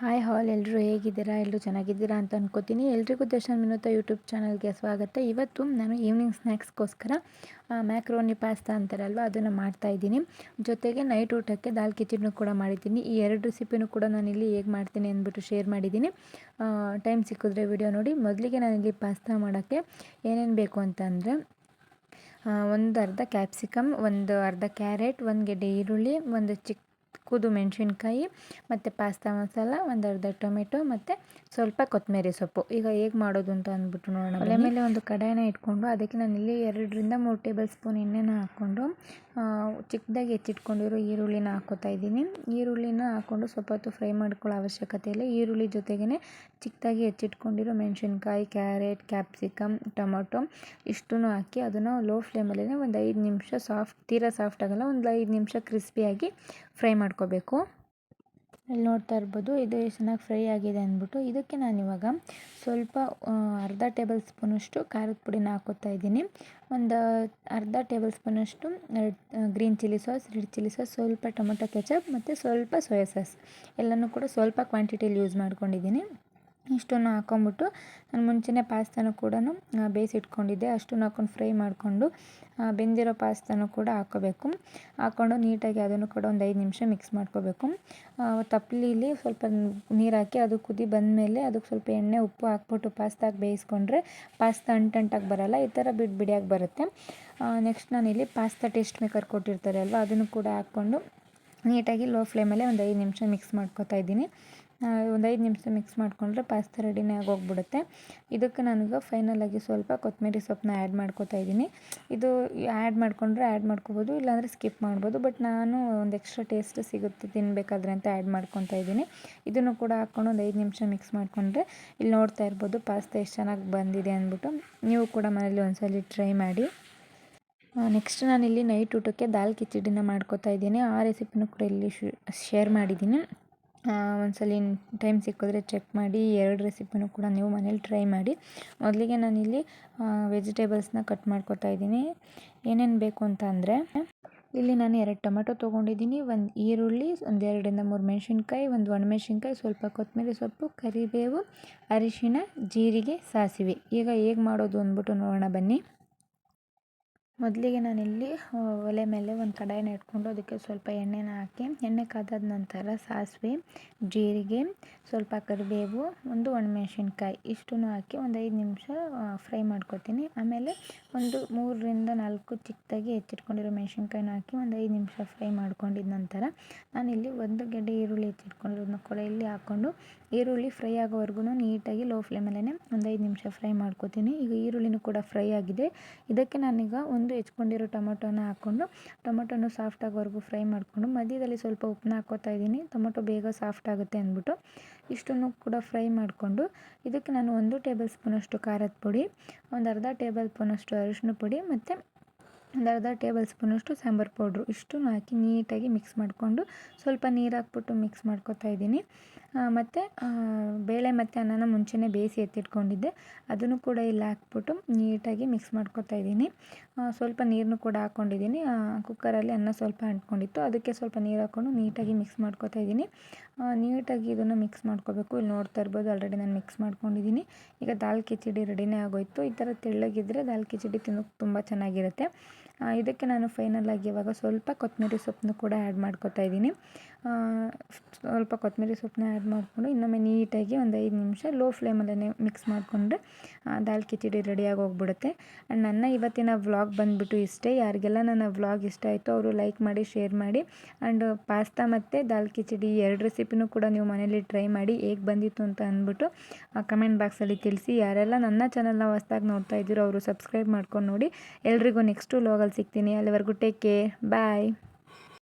Hi ಹಾಲ್ ಎಲ್ಲರೂ ಹೇಗಿದ್ದೀರಾ? ಎಲ್ಲರೂ ಚೆನ್ನಾಗಿದ್ದೀರಾ ಅಂತ ಅನ್ಕೋತೀನಿ. ಎಲ್ರಿಗೂ ದರ್ಶನ್ ವಿನೋತ ಯೂಟ್ಯೂಬ್ ಚಾನಲ್ಗೆ ಸ್ವಾಗತ. ಇವತ್ತು ನಾನು ಈವ್ನಿಂಗ್ ಸ್ನ್ಯಾಕ್ಸ್ಗೋಸ್ಕರ ಮ್ಯಾಕ್ರೋನಿ ಪಾಸ್ತಾ ಅಂತಾರಲ್ವ, ಅದನ್ನು ಮಾಡ್ತಾಯಿದ್ದೀನಿ ಜೊತೆಗೆ ನೈಟ್ ಊಟಕ್ಕೆ ದಾಲ್ ಕಿಚಡಿನೂ ಕೂಡ ಮಾಡಿದ್ದೀನಿ. ಈ ಎರಡು ರೆಸಿಪಿನೂ ಕೂಡ ನಾನು ಇಲ್ಲಿ ಹೇಗೆ ಮಾಡ್ತೀನಿ ಅಂದ್ಬಿಟ್ಟು ಶೇರ್ ಮಾಡಿದ್ದೀನಿ. ಟೈಮ್ ಸಿಕ್ಕಿದ್ರೆ ವಿಡಿಯೋ ನೋಡಿ. ಮೊದಲಿಗೆ ನಾನಿಲ್ಲಿ ಪಾಸ್ತಾ ಮಾಡೋಕ್ಕೆ ಏನೇನು ಬೇಕು ಅಂತಂದರೆ ಒಂದು ಅರ್ಧ ಕ್ಯಾಪ್ಸಿಕಮ್ ಒಂದು ಅರ್ಧ ಕ್ಯಾರೆಟ್ ಒಂದು ಗೆಡ್ಡೆ ಈರುಳ್ಳಿ, ಒಂದು ಚಿಕ್ಕ ಕುದು ಮೆಣಸಿನ್ಕಾಯಿ ಮತ್ತು ಪಾಸ್ತಾ ಮಸಾಲ ಒಂದು ಅರ್ಧ ಟೊಮೆಟೊ ಮತ್ತು ಸ್ವಲ್ಪ ಕೊತ್ತಂಬರಿ ಸೊಪ್ಪು. ಈಗ ಹೇಗೆ ಮಾಡೋದು ಅಂತ ಅಂದ್ಬಿಟ್ಟು ನೋಡೋಣ ಒಲೆ ಮೇಲೆ ಒಂದು ಕಡಾಯಿನ ಇಟ್ಕೊಂಡು ಅದಕ್ಕೆ ನಾನು ಇಲ್ಲಿ ಎರಡರಿಂದ ಮೂರು ಟೇಬಲ್ ಸ್ಪೂನ್ ಎಣ್ಣೆನ ಹಾಕ್ಕೊಂಡು ಚಿಕ್ಕದಾಗಿ ಹೆಚ್ಚಿಟ್ಕೊಂಡಿರೋ ಈರುಳ್ಳಿನ ಹಾಕೋತಾ ಇದ್ದೀನಿ. ಈರುಳ್ಳಿನ ಹಾಕ್ಕೊಂಡು ಸ್ವಲ್ಪ ಹೊತ್ತು ಫ್ರೈ ಮಾಡ್ಕೊಳ್ಳೋ ಅವಶ್ಯಕತೆ ಇಲ್ಲ. ಈರುಳ್ಳಿ ಜೊತೆಗೇ ಚಿಕ್ಕದಾಗಿ ಹೆಚ್ಚಿಟ್ಕೊಂಡಿರೋ ಮೆಣಸಿನ್ಕಾಯಿ ಕ್ಯಾರೆಟ್ ಕ್ಯಾಪ್ಸಿಕಮ್ ಟೊಮೊಟೊ ಇಷ್ಟೂ ಹಾಕಿ ಅದನ್ನು ಲೋ ಫ್ಲೇಮಲ್ಲೇ ಒಂದು ಐದು ನಿಮಿಷ ಸಾಫ್ಟ್ ತೀರಾ ಸಾಫ್ಟ್ ಆಗೋಲ್ಲ ಒಂದು ಐದು ನಿಮಿಷ ಕ್ರಿಸ್ಪಿಯಾಗಿ ಫ್ರೈ ಮಾಡ್ಕೋಬೇಕು. ಇಲ್ಲಿ ನೋಡ್ತಾ ಇರ್ಬೋದು, ಇದು ಚೆನ್ನಾಗಿ ಫ್ರೈ ಆಗಿದೆ ಅಂದ್ಬಿಟ್ಟು ಇದಕ್ಕೆ ನಾನಿವಾಗ ಸ್ವಲ್ಪ ಅರ್ಧ ಟೇಬಲ್ ಸ್ಪೂನಷ್ಟು ಖಾರದ ಪುಡಿನ ಹಾಕೋತಾ ಇದ್ದೀನಿ. ಒಂದು ಅರ್ಧ ಟೇಬಲ್ ಸ್ಪೂನಷ್ಟು green chilli sauce, red chilli sauce, ಸ್ವಲ್ಪ ಟೊಮೊಟೊ ಕೆಚಪ್ ಮತ್ತು ಸ್ವಲ್ಪ ಸೋಯಾ ಸಾಸ್. ಎಲ್ಲನೂ ಕೂಡ ಸ್ವಲ್ಪ ಕ್ವಾಂಟಿಟಿಯಲ್ಲಿ ಯೂಸ್ ಮಾಡ್ಕೊಂಡಿದ್ದೀನಿ. ಇಷ್ಟನ್ನು ಹಾಕೊಂಬಿಟ್ಟು ನಾನು ಮುಂಚೆನೇ ಪಾಸ್ತಾನ ಕೂಡ ಬೇಯಿಸಿಟ್ಕೊಂಡಿದ್ದೆ. ಅಷ್ಟನ್ನು ಹಾಕೊಂಡು ಫ್ರೈ ಮಾಡಿಕೊಂಡು ಬೆಂದಿರೋ ಪಾಸ್ತಾನು ಕೂಡ ಹಾಕ್ಕೋಬೇಕು ಹಾಕ್ಕೊಂಡು ನೀಟಾಗಿ ಅದನ್ನು ಕೂಡ ಒಂದು ಐದು ನಿಮಿಷ ಮಿಕ್ಸ್ ಮಾಡ್ಕೋಬೇಕು. ತಪ್ಪಲಿಲಿ ಸ್ವಲ್ಪ ನೀರು ಹಾಕಿ ಅದು ಕುದಿ ಬಂದಮೇಲೆ ಅದಕ್ಕೆ ಸ್ವಲ್ಪ ಎಣ್ಣೆ, ಉಪ್ಪು ಹಾಕ್ಬಿಟ್ಟು ಪಾಸ್ತಾಗಿ ಬೇಯಿಸ್ಕೊಂಡ್ರೆ ಪಾಸ್ತಾ ಅಂಟಂಟಾಗಿ ಬರೋಲ್ಲ, ಈ ಥರ ಬಿಡಿ ಬಿಡಿಯಾಗಿ ಬರುತ್ತೆ. ನೆಕ್ಸ್ಟ್ ನಾನಿಲ್ಲಿ ಪಾಸ್ತಾ ಟೇಸ್ಟ್ ಮೇಕರ್ ಕೊಟ್ಟಿರ್ತಾರೆ ಅಲ್ವಾ, ಅದನ್ನು ಕೂಡ ಹಾಕ್ಕೊಂಡು ನೀಟಾಗಿ ಲೋ ಫ್ಲೇಮಲ್ಲೇ ಒಂದು ಐದು ನಿಮಿಷ ಮಿಕ್ಸ್ ಮಾಡ್ಕೊತಾ ಇದ್ದೀನಿ. ಒಂದು ಐದು ನಿಮಿಷ ಮಿಕ್ಸ್ ಮಾಡಿಕೊಂಡ್ರೆ ಪಾಸ್ತಾ ರೆಡಿನೇ ಆಗೋಗ್ಬಿಡುತ್ತೆ. ಇದಕ್ಕೆ ನನಗೆ ಫೈನಲಾಗಿ ಸ್ವಲ್ಪ ಕೊತ್ತಂಬರಿ ಸೊಪ್ಪನ್ನ ಆ್ಯಡ್ ಮಾಡ್ಕೋತಾ ಇದ್ದೀನಿ. ಇದು ಆ್ಯಡ್ ಮಾಡಿಕೊಂಡ್ರೆ ಆ್ಯಡ್ ಮಾಡ್ಕೋಬೋದು, ಇಲ್ಲಾಂದರೆ ಸ್ಕಿಪ್ ಮಾಡ್ಬೋದು ಬಟ್ ನಾನು ಒಂದು ಎಕ್ಸ್ಟ್ರಾ ಟೇಸ್ಟ್ ಸಿಗುತ್ತೆ ತಿನ್ನಬೇಕಾದ್ರೆ ಅಂತ ಆ್ಯಡ್ ಮಾಡ್ಕೊತಾ ಇದ್ದೀನಿ. ಇದನ್ನು ಕೂಡ ಹಾಕ್ಕೊಂಡು ಒಂದು ಐದು ನಿಮಿಷ ಮಿಕ್ಸ್ ಮಾಡಿಕೊಂಡ್ರೆ ಇಲ್ಲಿ ನೋಡ್ತಾ ಇರ್ಬೋದು ಪಾಸ್ತಾ ಎಷ್ಟು ಚೆನ್ನಾಗಿ ಬಂದಿದೆ ಅಂದ್ಬಿಟ್ಟು. ನೀವು ಕೂಡ ಮನೇಲಿ ಒಂದ್ಸಲ ಟ್ರೈ ಮಾಡಿ. ನೆಕ್ಸ್ಟ್ ನಾನಿಲ್ಲಿ ನೈಟ್ ಊಟಕ್ಕೆ ದಾಲ್ ಕಿಚಡಿನ ಮಾಡ್ಕೋತಾ ಇದ್ದೀನಿ. ಆ ರೆಸಿಪಿನೂ ಕೂಡ ಇಲ್ಲಿ ಶೇರ್ ಮಾಡಿದ್ದೀನಿ. ಒಂದ್ಸಲ ಟೈಮ್ ಸಿಕ್ಕಿದ್ರೆ ಚೆಕ್ ಮಾಡಿ, ಎರಡು ರೆಸಿಪಿನೂ ಕೂಡ ನೀವು ಮನೇಲಿ ಟ್ರೈ ಮಾಡಿ. ಮೊದಲಿಗೆ ನಾನಿಲ್ಲಿ ವೆಜಿಟೇಬಲ್ಸ್ನ ಕಟ್ ಮಾಡ್ಕೊತಾ ಇದ್ದೀನಿ. ಏನೇನು ಬೇಕು ಅಂತ ಅಂದರೆ, ಇಲ್ಲಿ ನಾನು ಎರಡು ಟೊಮೆಟೊ ತೊಗೊಂಡಿದ್ದೀನಿ, ಒಂದು ಈರುಳ್ಳಿ, ಒಂದು ಎರಡರಿಂದ ಮೂರು ಮೆಣಸಿನ್ಕಾಯಿ, ಒಂದು ಒಣಮೆಣಸಿನ್ಕಾಯಿ, ಸ್ವಲ್ಪ ಕೊತ್ತಂಬರಿ ಸೊಪ್ಪು, ಕರಿಬೇವು ಅರಿಶಿನ ಜೀರಿಗೆ, ಸಾಸಿವೆ. ಈಗ ಹೇಗೆ ಮಾಡೋದು ಅಂದ್ಬಿಟ್ಟು ನೋಡೋಣ ಬನ್ನಿ. ಮೊದಲಿಗೆ ನಾನಿಲ್ಲಿ ಒಲೆ ಮೇಲೆ ಒಂದು ಕಡಾಯಿನ ಇಟ್ಕೊಂಡು ಅದಕ್ಕೆ ಸ್ವಲ್ಪ ಎಣ್ಣೆನ ಹಾಕಿ, ಎಣ್ಣೆ ಕಾದಾದ ನಂತರ ಸಾಸಿವೆ, ಜೀರಿಗೆ, ಸ್ವಲ್ಪ ಕರಿಬೇವು, ಒಂದು ಒಣಮೆಣ್ಸಿನ್ಕಾಯಿ ಇಷ್ಟನ್ನು ಹಾಕಿ ಒಂದು ಐದು ನಿಮಿಷ ಫ್ರೈ ಮಾಡ್ಕೊತೀನಿ. ಆಮೇಲೆ ಒಂದು ಮೂರರಿಂದ ನಾಲ್ಕು ಚಿಕ್ಕದಾಗಿ ಹೆಚ್ಚಿಟ್ಕೊಂಡಿರೋ ಮೆಣಸಿನ್ಕಾಯಿನ ಹಾಕಿ ಒಂದು ಐದು ನಿಮಿಷ ಫ್ರೈ ಮಾಡ್ಕೊಂಡಿದ ನಂತರ ನಾನಿಲ್ಲಿ ಒಂದು ಗೆಡ್ಡೆ ಈರುಳ್ಳಿ ಹೆಚ್ಚಿಟ್ಕೊಂಡಿರೋದನ್ನ ಕೂಡ ಇಲ್ಲಿ ಹಾಕ್ಕೊಂಡು, ಈರುಳ್ಳಿ ಫ್ರೈ ಆಗೋವರೆಗೂ ನೀಟಾಗಿ ಲೋ ಫ್ಲೇಮಲ್ಲೇ ಒಂದು ಐದು ನಿಮಿಷ ಫ್ರೈ ಮಾಡ್ಕೊತೀನಿ. ಈಗ ಈರುಳ್ಳಿನೂ ಕೂಡ ಫ್ರೈ ಆಗಿದೆ. ಇದಕ್ಕೆ ನಾನೀಗ ಒಂದು ಹೆಚ್ಕೊಂಡಿರೋ ಟೊಮೊಟೊನ ಹಾಕ್ಕೊಂಡು ಟೊಮೊಟೊನು ಸಾಫ್ಟ್ ಆಗೋವರೆಗೂ ಫ್ರೈ ಮಾಡಿಕೊಂಡು ಮಧ್ಯದಲ್ಲಿ ಸ್ವಲ್ಪ ಉಪ್ಪನ್ನ ಹಾಕ್ಕೋತಾ ಇದ್ದೀನಿ. ಟೊಮೊಟೊ ಬೇಗ ಸಾಫ್ಟ್ ಆಗುತ್ತೆ ಅಂದ್ಬಿಟ್ಟು ಇಷ್ಟನ್ನು ಕೂಡ ಫ್ರೈ ಮಾಡಿಕೊಂಡು ಇದಕ್ಕೆ ನಾನು ಒಂದು ಟೇಬಲ್ ಸ್ಪೂನಷ್ಟು ಖಾರದ ಪುಡಿ, ಒಂದು ಅರ್ಧ ಟೇಬಲ್ ಸ್ಪೂನಷ್ಟು ಅರಿಶಿನ ಪುಡಿ ಮತ್ತು ಒಂದು ಅರ್ಧ ಟೇಬಲ್ ಸ್ಪೂನಷ್ಟು ಸಾಂಬಾರು ಪೌಡ್ರು ಇಷ್ಟು ಹಾಕಿ ನೀಟಾಗಿ ಮಿಕ್ಸ್ ಮಾಡಿಕೊಂಡು ಸ್ವಲ್ಪ ನೀರು ಹಾಕ್ಬಿಟ್ಟು ಮಿಕ್ಸ್ ಮಾಡ್ಕೊತಾ ಇದ್ದೀನಿ. ಮತ್ತು ಬೇಳೆ ಮತ್ತು ಅನ್ನನ ಮುಂಚೆನೇ ಬೇಯಿಸಿ ಎತ್ತಿಟ್ಕೊಂಡಿದ್ದೆ. ಅದನ್ನು ಕೂಡ ಇಲ್ಲಿ ಹಾಕ್ಬಿಟ್ಟು ನೀಟಾಗಿ ಮಿಕ್ಸ್ ಮಾಡ್ಕೊತಾ ಇದ್ದೀನಿ. ಸ್ವಲ್ಪ ನೀರನ್ನು ಕೂಡ ಹಾಕ್ಕೊಂಡಿದ್ದೀನಿ ಕುಕ್ಕರಲ್ಲಿ ಅನ್ನ ಸ್ವಲ್ಪ ಅಂಟ್ಕೊಂಡಿತ್ತು. ಅದಕ್ಕೆ ಸ್ವಲ್ಪ ನೀರು ಹಾಕ್ಕೊಂಡು ನೀಟಾಗಿ ಮಿಕ್ಸ್ ಮಾಡ್ಕೊತಾ ಇದ್ದೀನಿ. ನೀಟಾಗಿ ಇದನ್ನು ಮಿಕ್ಸ್ ಮಾಡ್ಕೋಬೇಕು. ಇಲ್ಲಿ ನೋಡ್ತಾ ಇರ್ಬೋದು ಆಲ್ರೆಡಿ ನಾನು ಮಿಕ್ಸ್ ಮಾಡ್ಕೊಂಡಿದ್ದೀನಿ. ಈಗ ದಾಲ್ ಕಿಚಡಿ ರೆಡಿನೇ ಆಗೋಯಿತು. ಈ ಥರ ತೆಳ್ಳಗಿದ್ರೆ ದಾಲ್ ಕಿಚಡಿ ತಿನ್ನೋಕ್ಕೆ ತುಂಬ ಚೆನ್ನಾಗಿರುತ್ತೆ. ಇದಕ್ಕೆ ನಾನು ಫೈನಲಾಗಿ ಇವಾಗ ಸ್ವಲ್ಪ ಕೊತ್ತಂಬರಿ ಸೊಪ್ಪನ್ನು ಕೂಡ ಆ್ಯಡ್ ಮಾಡ್ಕೊತಾ ಇದ್ದೀನಿ. ಸ್ವಲ್ಪ ಕೊತ್ತಂಬರಿ ಸೊಪ್ಪನ್ನ ಆ್ಯಡ್ ಮಾಡಿಕೊಂಡು ಇನ್ನೊಮ್ಮೆ ನೀಟಾಗಿ ಒಂದು ಐದು ನಿಮಿಷ ಲೋ ಫ್ಲೇಮಲ್ಲೇ ಮಿಕ್ಸ್ ಮಾಡಿಕೊಂಡ್ರೆ ದಾಲ್ ಕಿಚಡಿ ರೆಡಿಯಾಗಿ ಹೋಗ್ಬಿಡುತ್ತೆ. ಆ್ಯಂಡ್ ನನ್ನ ಇವತ್ತಿನ ವ್ಲಾಗ್ ಬಂದುಬಿಟ್ಟು ಇಷ್ಟೇ. ಯಾರಿಗೆಲ್ಲ ನನ್ನ ವ್ಲಾಗ್ ಇಷ್ಟ ಆಯಿತು ಅವರು ಲೈಕ್ ಮಾಡಿ ಶೇರ್ ಮಾಡಿ ಆ್ಯಂಡ್ ಪಾಸ್ತಾ ಮತ್ತು ದಾಲ್ ಕಿಚಡಿ ಎರಡು ರೆಸಿಪಿನೂ ಕೂಡ ನೀವು ಮನೇಲಿ ಟ್ರೈ ಮಾಡಿ, ಹೇಗೆ ಬಂದಿತ್ತು ಅಂತ ಅಂದ್ಬಿಟ್ಟು ಕಮೆಂಟ್ ಬಾಕ್ಸಲ್ಲಿ ತಿಳಿಸಿ. ಯಾರೆಲ್ಲ ನನ್ನ ಚಾನಲ್ನ ಹೊಸ್ದಾಗಿ ನೋಡ್ತಾ ಇದ್ದೀರೋ ಅವರು ಸಬ್ಸ್ಕ್ರೈಬ್ ಮಾಡ್ಕೊಂಡು ನೋಡಿ. ಎಲ್ರಿಗೂ ನೆಕ್ಸ್ಟು ವ್ಲಾಗಲ್ಲಿ ಸಿಗ್ತೀನಿ. ಅಲ್ಲಿವರೆಗೂ ಟೇಕ್ ಕೇರ್ ಬಾಯ್